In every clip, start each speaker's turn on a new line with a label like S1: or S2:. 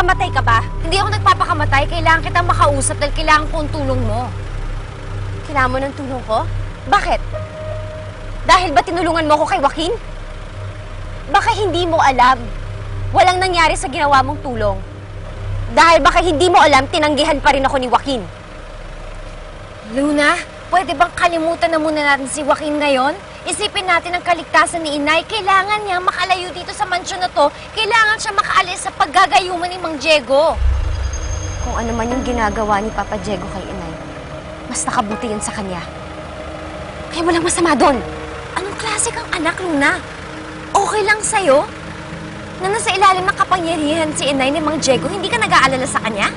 S1: Nagpapakamatay ka ba? Hindi ako nagpapakamatay. Kailangan kitang makausap dahil kailangan ko ang tulong mo. Kailangan mo ng tulong ko? Bakit? Dahil ba tinulungan mo ako kay Joaquin? Baka hindi mo alam. Walang nangyari sa ginawa mong tulong. Dahil baka hindi mo alam, tinanggihan pa rin ako ni Joaquin. Luna, pwede bang kalimutan na muna natin si Joaquin ngayon? Isipin natin ang kaligtasan ni Inay. Kailangan niya makalayo dito sa mansyon na to. Kailangan siya makaalis sa paggagayuman ni Mang Diego. Kung ano man yung ginagawa ni Papa Diego kay Inay, mas nakabuti yun sa kanya. Kaya walang masama doon. Anong klase kang anak, Luna? Okay lang sa'yo? Na nasa ilalim ng kapangyarihan si Inay ni Mang Diego, hindi ka nag-aalala sa kanya?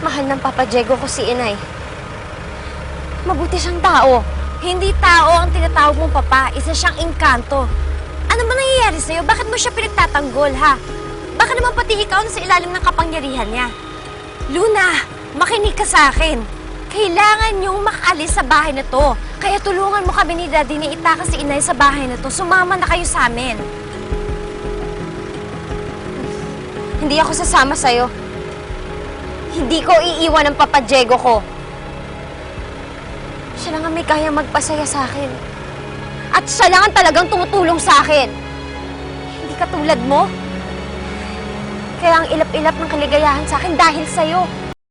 S1: Mahal ng Papa Diego ko si Inay. Mabuti siyang tao. Hindi tao ang tinatawag mong papa. Isa siyang engkanto. Ano ba nangyayari sa'yo? Bakit mo siya pinagtatanggol, ha? Baka naman pati ikaw nasa ilalim ng kapangyarihan niya. Luna, makinig ka sa akin. Kailangan niyong makaalis sa bahay na to. Kaya tulungan mo kami ni Daddy na itakas si Inay sa bahay na to. Sumama na kayo sa amin. Hindi ako sasama sa'yo. Hindi ko iiwan ang Papa Diego ko. Siya lang ang may kaya magpasaya sa akin. At siya lang ang talagang tumutulong sa akin. Hindi katulad mo. Kaya ang ilap-ilap ng kaligayahan sa akin dahil sa'yo.